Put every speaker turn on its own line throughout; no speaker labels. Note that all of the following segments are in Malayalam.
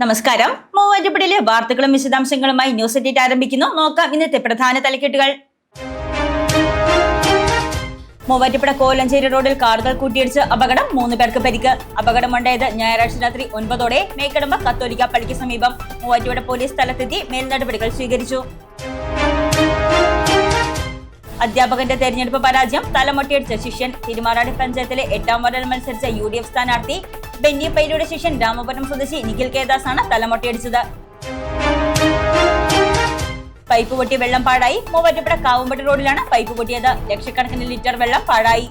നമസ്കാരം. മൂവാറ്റുപടിയിലെ വാർത്തകളും വിശദാംശങ്ങളുമായി ന്യൂസ് എഡിറ്റ് ആരംഭിക്കുന്നു. നോക്കാം ഇന്നത്തെ പ്രധാന തലക്കെട്ടുകൾ. മൂവാറ്റുപുഴ കോലഞ്ചേരി റോഡിൽ കാറുകൾ കൂട്ടിയിടിച്ച് അപകടം മൂന്ന് പേർക്ക് പരിക്ക്. അപകടമുണ്ടായത് ഞായറാഴ്ച രാത്രി ഒൻപതോടെ മേക്കടമ്പ കത്തോലിക്ക പള്ളിക്ക് സമീപം. മൂവാറ്റുപുഴ പോലീസ് സ്ഥലത്തെത്തി മേൽനടപടികൾ സ്വീകരിച്ചു. അധ്യാപകന്റെ തെരഞ്ഞെടുപ്പ് പരാജയം തലമൊട്ടിയടിച്ച ശിഷ്യൻ തിരുമാറാടി പഞ്ചായത്തിലെ എട്ടാം വാർഡിൽ മത്സരിച്ച യു ഡി എഫ് സ്ഥാനാർത്ഥി ബെന്നി പൈരിയുടെ ശിഷ്യൻ രാമപുരം സ്വദേശി നിഖിൽ കേദാസ് ആണ് തലമൊട്ടിയടിച്ചത്. പൈപ്പ് പൊട്ടി വെള്ളം പാഴായി. മൂവാറ്റുപുഴ കാവുമ്പട്ടി റോഡിലാണ് പൈപ്പ് പൊട്ടിയത്. ലക്ഷക്കണക്കിന് ലിറ്റർ വെള്ളം പാഴായി.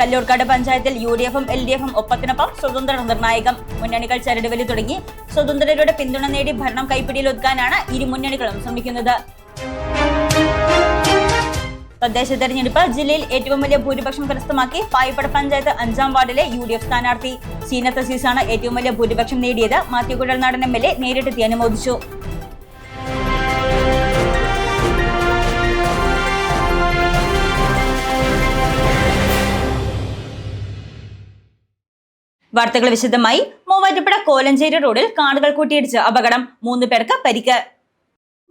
കല്ലൂർക്കാട് പഞ്ചായത്തിൽ യു ഡി എഫും എൽ ഡി എഫും ഒപ്പത്തിനൊപ്പം സ്വതന്ത്ര നിർണായകം. മുന്നണികൾ ചരടുവലി തുടങ്ങി. സ്വതന്ത്രരുടെ പിന്തുണ നേടി ഭരണം കൈപ്പിടിയിൽ ഒതുക്കാനാണ് ഇരു മുന്നണികളും ശ്രമിക്കുന്നത്. തദ്ദേശ തെരഞ്ഞെടുപ്പ് ജില്ലയിൽ ഏറ്റവും വലിയ ഭൂരിപക്ഷം കരസ്ഥമാക്കി പായിപ്പട പഞ്ചായത്ത് അഞ്ചാം വാർഡിലെ യു ഡി എഫ് സ്ഥാനാർത്ഥി. സീനത്ത് അസീസാണ് ഏറ്റവും വലിയ ഭൂരിപക്ഷം നേടിയത്. Mathew Kuzhalnadan M L A നേരിട്ടെത്തി അനുമോദിച്ചു. വാർത്തകൾ വിശദമായി മൂവാറ്റുപുഴ കോലഞ്ചേരി റോഡിൽ കാടുകൾ കൂട്ടിയിടിച്ച് അപകടം. മൂന്ന് പേർക്ക് പരിക്ക്.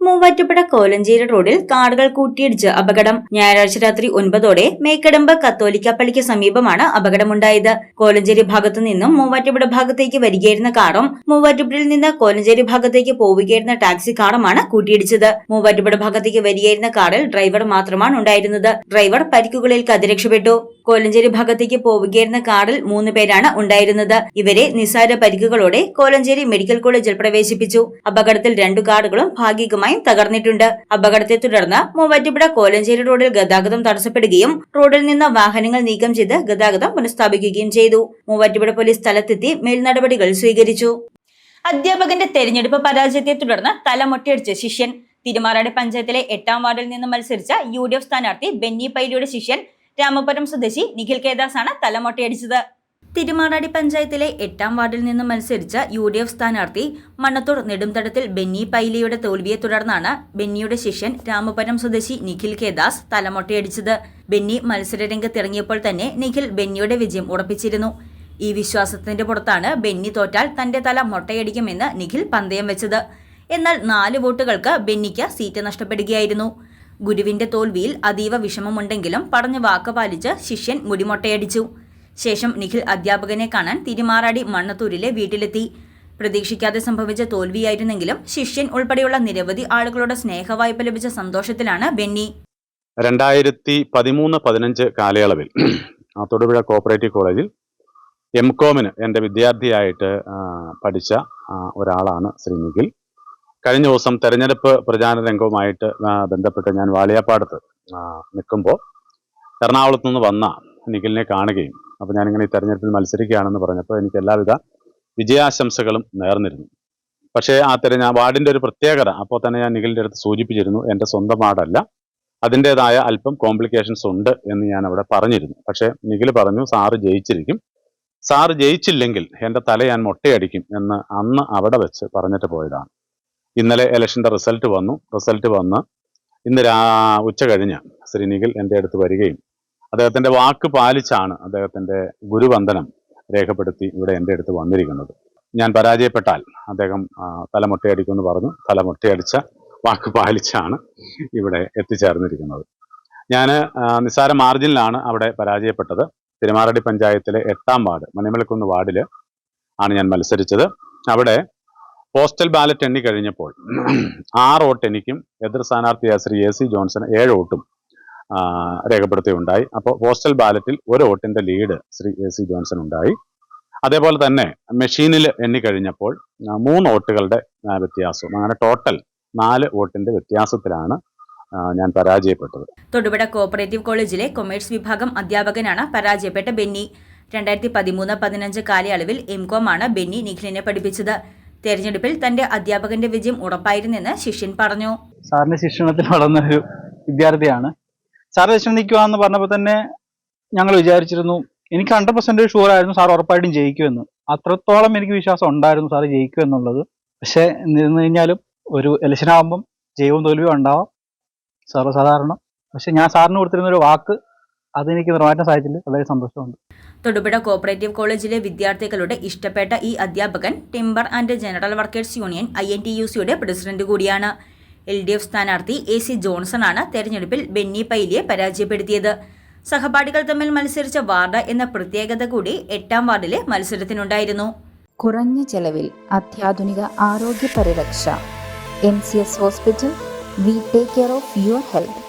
മൂവാറ്റുപുഴ കോലഞ്ചേരി റോഡിൽ കാറുകൾ കൂട്ടിയിടിച്ച് അപകടം. ഞായറാഴ്ച രാത്രി ഒൻപതോടെ മേക്കടമ്പ് കത്തോലിക്ക പള്ളിക്ക് സമീപമാണ് അപകടമുണ്ടായത്. കോലഞ്ചേരി ഭാഗത്തു നിന്നും മൂവാറ്റുപുഴ ഭാഗത്തേക്ക് വരികയായിരുന്ന കാറും മൂവാറ്റുപുഴയിൽ നിന്ന് കോലഞ്ചേരി ഭാഗത്തേക്ക് പോവുകയായിരുന്ന ടാക്സി കാറുമാണ് കൂട്ടിയിടിച്ചത്. മൂവാറ്റുപുഴ ഭാഗത്തേക്ക് വരികയായിരുന്ന കാറിൽ ഡ്രൈവർ മാത്രമാണ് ഉണ്ടായിരുന്നത്. ഡ്രൈവർ പരിക്കുകളിൽ രക്ഷപ്പെട്ടു കോലഞ്ചേരി ഭാഗത്തേക്ക് പോവുകയായിരുന്ന കാറിൽ മൂന്ന് പേരാണ് ഉണ്ടായിരുന്നത്. ഇവരെ നിസ്സാര പരിക്കുകളോടെ കോലഞ്ചേരി മെഡിക്കൽ കോളേജിൽ പ്രവേശിപ്പിച്ചു. അപകടത്തിൽ രണ്ടു കാറുകളും ഭാഗികമായും തകർന്നിട്ടുണ്ട്. അപകടത്തെ തുടർന്ന് മൂവാറ്റുപുഴ കോലഞ്ചേരി റോഡിൽ ഗതാഗതം തടസ്സപ്പെടുകയും റോഡിൽ നിന്ന് വാഹനങ്ങൾ നീക്കം ചെയ്ത് ഗതാഗതം പുനഃസ്ഥാപിക്കുകയും ചെയ്തു. മൂവാറ്റുപുഴ പോലീസ് സ്ഥലത്തെത്തി മേൽനടപടികൾ സ്വീകരിച്ചു. അധ്യാപകന്റെ തെരഞ്ഞെടുപ്പ് പരാജയത്തെ തുടർന്ന് തലമൊട്ടയടിച്ച ശിഷ്യൻ. തിരുമാറാടി പഞ്ചായത്തിലെ എട്ടാം വാർഡിൽ നിന്ന് മത്സരിച്ച യു ഡി എഫ് സ്ഥാനാർത്ഥി ബെന്നി പൈലിയുടെ ശിഷ്യൻ രാമപുരം സ്വദേശി നിഖിൽ കേദാസ് ആണ് തലമൊട്ടയടിച്ചത് തിരുമാറാടി പഞ്ചായത്തിലെ എട്ടാം വാർഡിൽ നിന്ന് മത്സരിച്ച യു ഡി എഫ് സ്ഥാനാർത്ഥി മണ്ണത്തൂർ നെടുംതടത്തിൽ ബെന്നി പൈലിയുടെ തോൽവിയെ തുടർന്നാണ് ബെന്നിയുടെ ശിഷ്യൻ രാമപുരം സ്വദേശി നിഖിൽ കേദാസ് തലമൊട്ടയടിച്ചത്. ബെന്നി മത്സരരംഗത്തിറങ്ങിയപ്പോൾ തന്നെ നിഖിൽ ബെന്നിയുടെ വിജയം ഉറപ്പിച്ചിരുന്നു. ഈ വിശ്വാസത്തിന്റെ പുറത്താണ് ബെന്നി തോറ്റാൽ തന്റെ തല മൊട്ടയടിക്കുമെന്ന് നിഖിൽ പന്തയം വെച്ചത്. എന്നാൽ നാല് വോട്ടുകൾക്ക് ബെന്നിക്ക് സീറ്റ് നഷ്ടപ്പെടുകയായിരുന്നു. ഗുരുവിന്റെ തോൽവിയിൽ അതീവ വിഷമമുണ്ടെങ്കിലും പറഞ്ഞ വാക്ക് പാലിച്ച് ശിഷ്യൻ മുടിമൊട്ടയടിച്ചു. ശേഷം നിഖിൽ അധ്യാപകനെ കാണാൻ തിരുമാറാടി മണ്ണത്തൂരിലെ വീട്ടിലെത്തി. പ്രതീക്ഷിക്കാതെ സംഭവിച്ച തോൽവിയായിരുന്നെങ്കിലും ശിഷ്യൻ ഉൾപ്പെടെയുള്ള നിരവധി ആളുകളുടെ സ്നേഹവായ്പ ലഭിച്ച സന്തോഷത്തിലാണ് ബെന്നി.
രണ്ടായിരത്തി പതിമൂന്ന് പതിനഞ്ച് കാലയളവിൽ തൊടുപുഴ കോപ്പറേറ്റീവ് കോളേജിൽ എം കോമിന് എന്റെ വിദ്യാർത്ഥിയായിട്ട് പഠിച്ച ഒരാളാണ് ശ്രീ നിഖിൽ. കഴിഞ്ഞ ദിവസം തെരഞ്ഞെടുപ്പ് പ്രചാരണ രംഗവുമായിട്ട് ബന്ധപ്പെട്ട് ഞാൻ വാളിയാപ്പാടത്ത് നിൽക്കുമ്പോൾ എറണാകുളത്ത് നിന്ന് വന്ന നിഖിലിനെ കാണുകയും അപ്പോൾ ഞാനിങ്ങനെ ഈ തെരഞ്ഞെടുപ്പിൽ മത്സരിക്കുകയാണെന്ന് പറഞ്ഞപ്പോൾ എനിക്ക് എല്ലാവിധ വിജയാശംസകളും നേർന്നിരുന്നു. പക്ഷേ ആ തെരഞ്ഞ വാർഡിന്റെ ഒരു പ്രത്യേകത അപ്പോൾ തന്നെ ഞാൻ നിഖിലിന്റെ അടുത്ത് സൂചിപ്പിച്ചിരുന്നു എന്റെ സ്വന്തം വാർഡല്ല. അതിന്റെതായ അല്പം കോംപ്ലിക്കേഷൻസ് ഉണ്ട് എന്ന് ഞാൻ അവിടെ പറഞ്ഞിരുന്നു. പക്ഷേ നിഖിൽ പറഞ്ഞു സാറ് ജയിച്ചിരിക്കും. സാറ് ജയിച്ചില്ലെങ്കിൽ എന്റെ തല ഞാൻ മൊട്ടയടിക്കും എന്ന് അന്ന് അവിടെ വെച്ച് പറഞ്ഞിട്ട് പോയതാണ്. ഇന്നലെ ഇലക്ഷന്റെ റിസൾട്ട് വന്നു. റിസൾട്ട് വന്ന് ഇന്ന് രാ ഉച്ച കഴിഞ്ഞ് ശ്രീ നിഖിൽ എന്റെ അടുത്ത് വരികയും അദ്ദേഹത്തിന്റെ വാക്ക് പാലിച്ചാണ് അദ്ദേഹത്തിന്റെ ഗുരുവന്ദനം രേഖപ്പെടുത്തി ഇവിടെ എന്റെ അടുത്ത് വന്നിരിക്കുന്നത്. ഞാൻ പരാജയപ്പെട്ടാൽ അദ്ദേഹം തലമുട്ടയടിക്കുമെന്ന് തല മൊട്ടയടിക്കുമെന്ന് പറഞ്ഞു. തലമുട്ടയടിച്ച വാക്ക് പാലിച്ചാണ് ഇവിടെ എത്തിച്ചേർന്നിരിക്കുന്നത്. ഞാൻ നിസ്സാര മാർജിനിലാണ് അവിടെ പരാജയപ്പെട്ടത്. തിരുമാറടി പഞ്ചായത്തിലെ എട്ടാം വാർഡ് മണിമലക്കുന്ന് വാർഡിൽ ആണ് ഞാൻ മത്സരിച്ചത്. അവിടെ പോസ്റ്റൽ ബാലറ്റ് എണ്ണി കഴിഞ്ഞപ്പോൾ ആറ് വോട്ട് എനിക്കും എതിർ സ്ഥാനാർത്ഥിയായ ശ്രീ എ സി ജോൺസൺ ഏഴ് വോട്ടും രേഖപ്പെടുത്തുകയുണ്ടായി അപ്പോൾ പോസ്റ്റൽ ബാലറ്റിൽ ഒരു വോട്ടിന്റെ lead Sri A C Johnson ഉണ്ടായി. അതേപോലെ തന്നെ മെഷീനിൽ എണ്ണിക്കഴിഞ്ഞപ്പോൾ മൂന്ന് വോട്ടുകളുടെ വ്യത്യാസവും. അങ്ങനെ ടോട്ടൽ നാല് വോട്ടിന്റെ വ്യത്യാസത്തിലാണ് ഞാൻ പരാജയപ്പെട്ടത്.
തൊടുപുഴ കോഓപ്പറേറ്റീവ് കോളേജിലെ കൊമേഴ്സ് വിഭാഗം അധ്യാപകനാണ് പരാജയപ്പെട്ട ബെന്നി. രണ്ടായിരത്തി പതിമൂന്ന് പതിനഞ്ച് കാലയളവിൽ എംകോം ആണ് ബെന്നി നിഖിലിനെ പഠിപ്പിച്ചത്. തെരഞ്ഞെടുപ്പിൽ തന്റെ അധ്യാപകന്റെ വിജയം ഉറപ്പായിരുന്നെന്ന് ശിഷ്യൻ പറഞ്ഞു.
സാറിന്റെ ശിക്ഷണത്തിൽ വളർന്ന ഒരു വിദ്യാർത്ഥിയാണ് ശിക്ഷണം നിൽക്കുവാന്ന് പറഞ്ഞപ്പോൾ തന്നെ ഞങ്ങൾ വിചാരിച്ചിരുന്നു എനിക്ക് ഹൺഡ്രഡ് പെർസെന്റ് ഷുവർ ആയിരുന്നു സാർ ഉറപ്പായിട്ടും ജയിക്കുമെന്ന്. അത്രത്തോളം എനിക്ക് വിശ്വാസം ഉണ്ടായിരുന്നു സാർ ജയിക്കും എന്നുള്ളത് പക്ഷെ നിന്ന് കഴിഞ്ഞാലും ഒരു ഇലക്ഷൻ ആകുമ്പം ജയവും തോൽവിയും ഉണ്ടാവാം സർവസാധാരണം. പക്ഷെ ഞാൻ സാറിന് കൊടുത്തിരുന്ന ഒരു വാക്ക് അതെനിക്ക് നിറവേറ്റാൻ സാധിച്ചില്ല. വളരെ സന്തോഷമുണ്ട്.
തൊടുപുഴ കോപ്പറേറ്റീവ് കോളേജിലെ വിദ്യാർത്ഥികളുടെ ഇഷ്ടപ്പെട്ട ഈ അധ്യാപകൻ timber and general workers union I N T U സിയുടെ പ്രസിഡന്റ് കൂടിയാണ്. എൽ ഡി എഫ് സ്ഥാനാർത്ഥി എ സി ജോൺസൺ ആണ് തെരഞ്ഞെടുപ്പിൽ ബെന്നി പൈലിയെ പരാജയപ്പെടുത്തിയത്. സഹപാഠികൾ തമ്മിൽ മത്സരിച്ച വാർഡ് എന്ന പ്രത്യേകത കൂടി എട്ടാം വാർഡിലെ മത്സരത്തിനുണ്ടായിരുന്നു.
കുറഞ്ഞ ചെലവിൽ അത്യാധുനിക ആരോഗ്യ പരിരക്ഷ M C S hospital we take care of your health.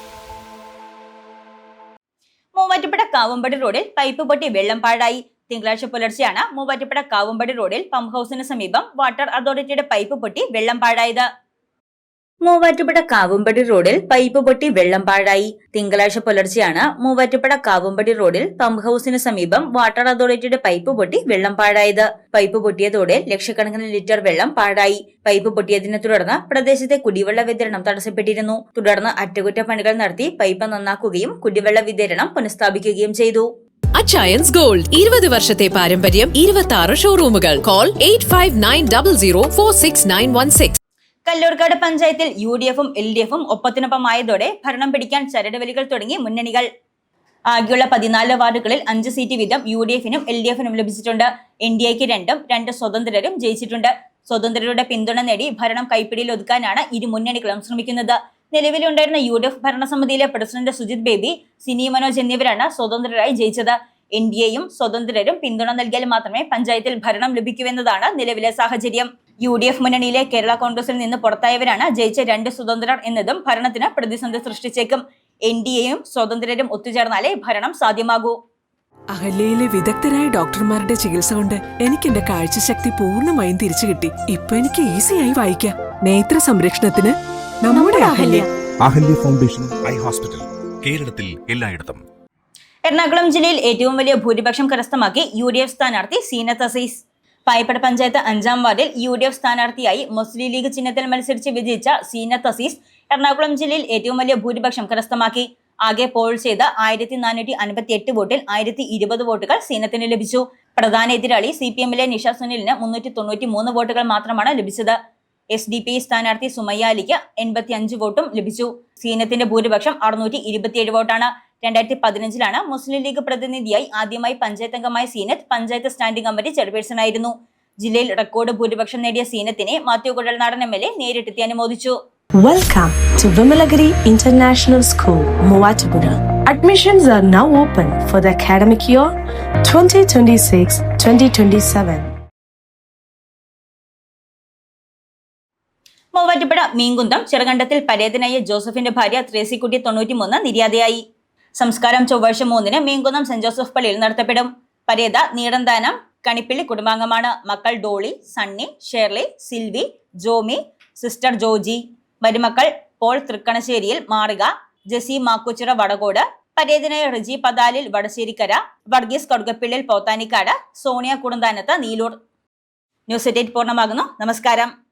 Muvattupuzha Kavumpadi റോഡിൽ പൈപ്പ് പൊട്ടി വെള്ളം പാഴായി. തിങ്കളാഴ്ച പുലർച്ചെയാണ് മൂവാറ്റുപുഴ കാവുമ്പടി റോഡിൽ പമ്പ് ഹൗസിന് സമീപം വാട്ടർ അതോറിറ്റിയുടെ പൈപ്പ് പൊട്ടി വെള്ളം പാഴായത്. മൂവാറ്റുപുഴ കാവുംപടി റോഡിൽ പൈപ്പ് പൊട്ടി വെള്ളം പാഴായി. തിങ്കളാഴ്ച പുലർച്ചെയാണ് മൂവാറ്റുപുഴ കാവുംപടി റോഡിൽ പമ്പ് ഹൌസിന് സമീപം വാട്ടർ അതോറിറ്റിയുടെ പൈപ്പ് പൊട്ടി വെള്ളം പാഴായത്. പൈപ്പ് പൊട്ടിയതോടെ ലക്ഷക്കണക്കിന് ലിറ്റർ വെള്ളം പാഴായി. പൈപ്പ് പൊട്ടിയതിനെ തുടർന്ന് പ്രദേശത്തെ കുടിവെള്ള വിതരണം തടസ്സപ്പെട്ടിരുന്നു. തുടർന്ന് അറ്റകുറ്റപ്പണികൾ നടത്തി പൈപ്പ് നന്നാക്കുകയും കുടിവെള്ള വിതരണം പുനഃസ്ഥാപിക്കുകയും ചെയ്തു.
അച്ചയൻസ് ഗോൾഡ് ഇരുപത് വർഷത്തെ പാരമ്പര്യം ഇരുപത്തി ആറ് ഷോറൂമുകൾ call eight five nine double zero four six nine one six
Kalloorkad പഞ്ചായത്തിൽ യു ഡി എഫും എൽ ഡി എഫും ഒപ്പത്തിനൊപ്പമായതോടെ ഭരണം പിടിക്കാൻ ചരടുവലികൾ തുടങ്ങി മുന്നണികൾ. ആകെയുള്ള പതിനാല് വാർഡുകളിൽ അഞ്ച് സീറ്റ് വീതം യു ഡി എഫിനും എൽ ഡി എഫിനും ലഭിച്ചിട്ടുണ്ട്. എൻ ഡി എക്ക് രണ്ടും രണ്ട് സ്വതന്ത്രരും ജയിച്ചിട്ടുണ്ട്. സ്വതന്ത്രരുടെ പിന്തുണ നേടി ഭരണം കൈപ്പിടിയിൽ ഒതുക്കാനാണ് ഇരു മുന്നണികളും ശ്രമിക്കുന്നത്. നിലവിലുണ്ടായിരുന്ന യു ഡി എഫ് ഭരണസമിതിയിലെ പ്രസിഡന്റ് സുജിത് ബേബി സിനി മനോജ് എന്നിവരാണ് സ്വതന്ത്രരായി ജയിച്ചത്. എൻ ഡി എയും സ്വതന്ത്രരും പിന്തുണ നൽകിയാൽ മാത്രമേ പഞ്ചായത്തിൽ ഭരണം ലഭിക്കൂ എന്നതാണ് നിലവിലെ സാഹചര്യം. യു ഡി എഫ് മുന്നണിയിലെ കേരള കോൺഗ്രസിൽ നിന്ന് പുറത്തായവരാണ് ജയിച്ച രണ്ട് സ്വതന്ത്രർ എന്നതും ഭരണത്തിന് പ്രതിസന്ധി സൃഷ്ടിച്ചേക്കും. എൻ ഡി എയും സ്വതന്ത്രരും ഒത്തുചേർന്നാലേ ഭരണം സാധ്യമാകൂ.
അഹല്യയിലെ വിദഗ്ധരായ ഡോക്ടർമാരുടെ ചികിത്സ കൊണ്ട് എനിക്ക് എന്റെ കാഴ്ചശക്തി പൂർണമായും തിരിച്ചു കിട്ടി. ഇപ്പൊ എനിക്ക് ഈസിയായി വായിക്കാം. നേത്ര സംരക്ഷണത്തിന് നമ്മുടെ Ahalya.
Ahalya foundation eye hospital കേരളത്തിൽ എല്ലായിടത്തും.
എറണാകുളം ജില്ലയിൽ ഏറ്റവും വലിയ ഭൂരിപക്ഷം കരസ്ഥമാക്കി യു ഡി എഫ് സ്ഥാനാർത്ഥി സീനത്ത് അസീസ്. പായപ്പട പഞ്ചായത്ത് അഞ്ചാം വാർഡിൽ യു ഡി എഫ് സ്ഥാനാർത്ഥിയായി മുസ്ലിം ലീഗ് ചിഹ്നത്തിൽ മത്സരിച്ച് വിജയിച്ച സീനത്ത് അസീസ് എറണാകുളം ജില്ലയിൽ ഏറ്റവും വലിയ ഭൂരിപക്ഷം കരസ്ഥമാക്കി. ആകെ പോൾ ചെയ്ത ആയിരത്തി നാനൂറ്റി അൻപത്തി എട്ട് വോട്ടിൽ ആയിരത്തി ഇരുപത് വോട്ടുകൾ സീനത്തിന് ലഭിച്ചു. പ്രധാന എതിരാളി സി പി എമ്മിലെ നിഷ സുനിലിന് മുന്നൂറ്റി തൊണ്ണൂറ്റി മൂന്ന് വോട്ടുകൾ മാത്രമാണ് ലഭിച്ചത്. എസ് ഡി പി സ്ഥാനാർത്ഥി സുമയ്യാലിക്ക് എൺപത്തി അഞ്ച് വോട്ടും ലഭിച്ചു സീനത്തിന്റെ ഭൂരിപക്ഷം അറുന്നൂറ്റി ഇരുപത്തിയേഴ് വോട്ടാണ് രണ്ടായിരത്തി പതിനഞ്ചിലാണ് മുസ്ലിം ലീഗ് പ്രതിനിധിയായി ആദ്യമായി പഞ്ചായത്ത് അംഗമായ Seenath panchayat standing committee chairperson ആയിരുന്നു ജില്ലയിൽ റെക്കോർഡ് ഭൂരിപക്ഷം നേടിയ സീനത്തിനെ Mathew Kuzhalnadan M L A നേരിട്ടെത്തി അനുമോദിച്ചു
Welcome to Vimalagiri International School, Muatupura. Admissions are now open for the academic year 2026-2027.
Muvattupuzha Meenkunnam Cherukandathil പരേതനായ ജോസഫിന്റെ ഭാര്യ ത്രേസിക്കുട്ടി തൊണ്ണൂറ്റിമൂന്ന് നിര്യാതയായി. സംസ്കാരം ചൊവ്വാഴ്ച മൂന്നിന് മീൻകുന്തം സെന്റ് ജോസഫ് പള്ളിയിൽ നടത്തപ്പെടും. പരേത നീടന്താനം കണിപ്പിള്ളി കുടുംബാംഗമാണ്. മക്കൾ ഡോളി സണ്ണി ഷേർലി സിൽവി ജോമി സിസ്റ്റർ ജോജി. മരുമക്കൾ പോൾ തൃക്കണശ്ശേരിയിൽ മാറുക ജെസി മാക്കുച്ചിറ വടകോട് പരേതനായ റിജി പതാലിൽ വടശ്ശേരിക്കര വർഗീസ് കൊടുക്കപ്പിള്ളിൽ പോത്താനിക്കാട് സോണിയ കുടുംബാനത്ത് നീലൂർ. ന്യൂസ് എറ്റേറ്റ് പൂർണമാകുന്നു. നമസ്കാരം.